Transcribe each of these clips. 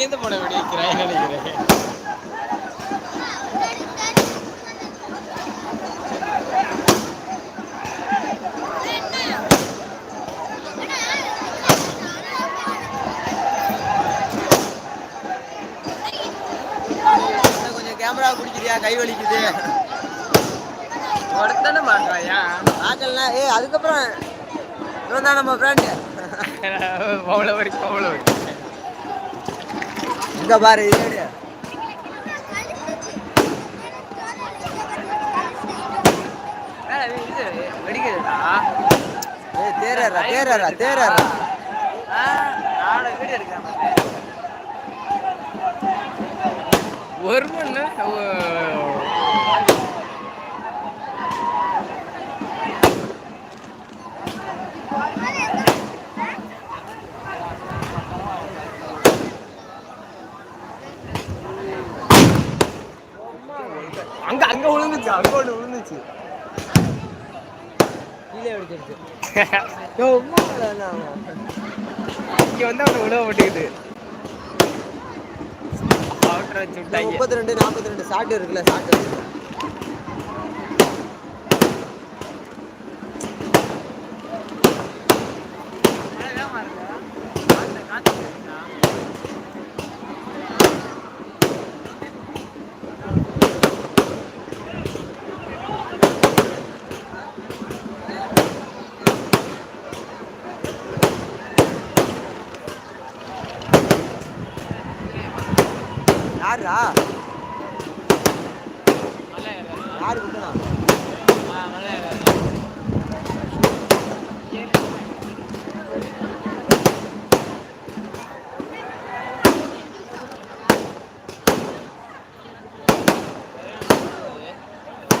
நினைக்கிறேன். கொஞ்சம் கேமரா பிடிக்கிறியா? கை வலிக்குது. ஒருத்தனை பார்க்கலையா பார்க்கலாம் ஏய் அதுக்கப்புறம் இவன் தான் நம்ம ஃப்ரெண்டு அவ்வளோ வரைக்கும் அவ்வளோ வரைக்கும் இங்க பாரு இது வெடிக்கிறதா ஏய் தேரறா தேரறா தேரறா நாலு வீடியோ எடுக்கிறேன் ஒரு மணி அங்க அங்க விழுந்துச்சு அங்க ஒண்ணு விழுந்துச்சு. கீழே வெடிச்சிருச்சு இங்க வந்து அவனை மாட்டேங்குது விட்டாங்க. முப்பத்தி ரெண்டு நாற்பத்தி ரெண்டு சாட்டு இருக்குல்ல சாட்டு யாருடா யாரு குத்தனா கதையில அடைக்க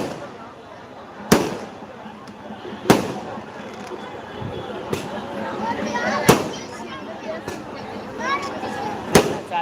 வந்திருக்கணும் ரொம்ப மிஸ் பண்றப்பா நாலு நாலு வெடி வெடி வச்சாலும் அதெல்லாம்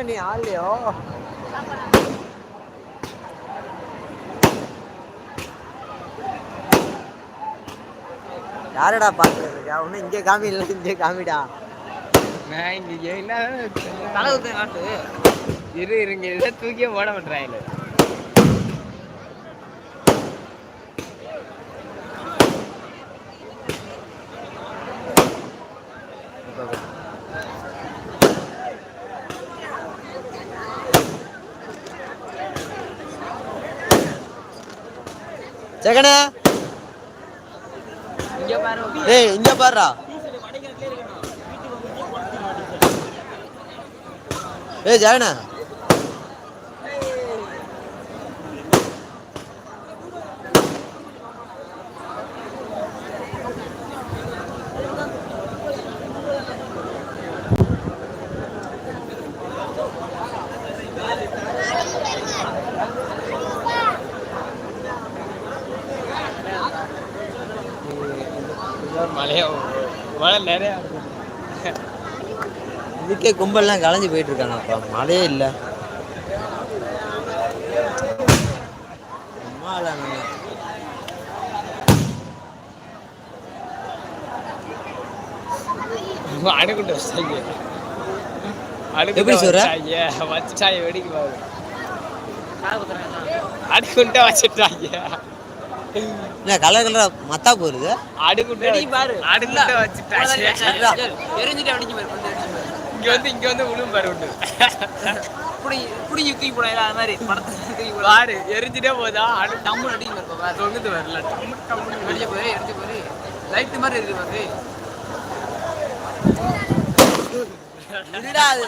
இன்னும் நீ ஆள்லையோ யாரடா பாக்குறது இருக்கா ஒன்னும் இங்கே காமி இல்லை இங்கே காமிடா நான் இங்க என்ன இரு இருங்க இதை தூக்கியே போட மாட்டேறாங்க ஜெகனே. ஏய் இங்க பாருடா. ஏய் ஜெகனே. மழையா மழை நிறையா இதுக்கே கும்பல்லாம் கலைஞ்சு போயிட்டு இருக்கானப்பா மழையே இல்லை. அணுகுண்டு வச்சாங்க. சொல்ற? வச்சாங்க. வச்சுட்டாங்க வெடிக்க பாரு அணுகுண்டை வச்சுட்டாங்க. என்ன கலர் கலரா மத்தா போயிருது அணுகுண்டை பாரு. அணுகுண்டை வச்சுட்டாங்க எரிஞ்சிட்டு அடிச்சு பாரு இங்க வந்து இங்க வந்து விழும் பாரு உண்டு. இப்படி இப்படி தூக்கி போடலாம் அது மாதிரி படத்தை தூக்கி போட. பாரு எரிஞ்சிட்டே போதா அணு டம்முன்னு அடிக்க பாரு பாரு. தொங்குது வரல டம்மு டம்முன்னு அடிச்ச பாரு அடிச்ச பாரு. லைட் மாதிரி இருக்கு பாரு. அடிக்கிறான். அது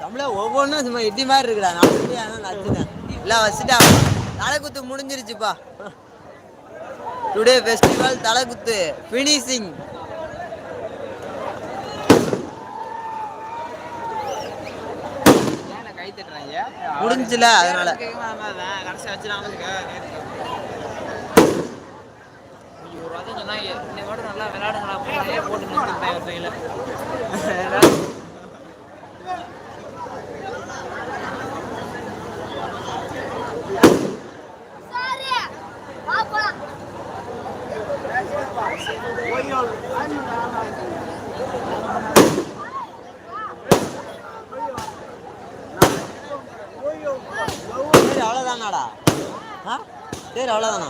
தமிழா பொண்ணு சும்மா இடி மாதிரி இருக்குடா. நான் சொல்லி அதான் நச்சுட்டேன் இல்லை வச்சுட்டா தலைக்குத்து முடிஞ்சிருச்சுப்பா. டுடே ஃபெஸ்டிவல் தலைக்குத்து ஃபினிஷிங் முடிஞ்சுல அதனால. இன்னைக்கு விளையாடுங்களா அப்படியே போட்டு நிறுத்திட்டேன் ஒரு கையில். அவ்வளோதானாடா ஆ? சரி அவ்வளோதானா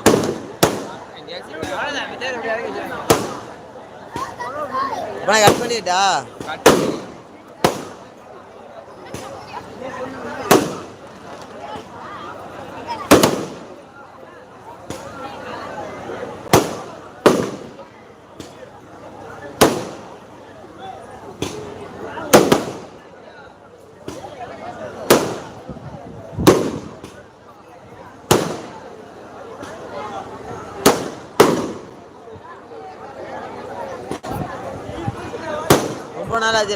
கட் பண்ணிட்டா ரொம்ப நாள் ஆச்சு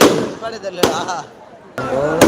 தெரியல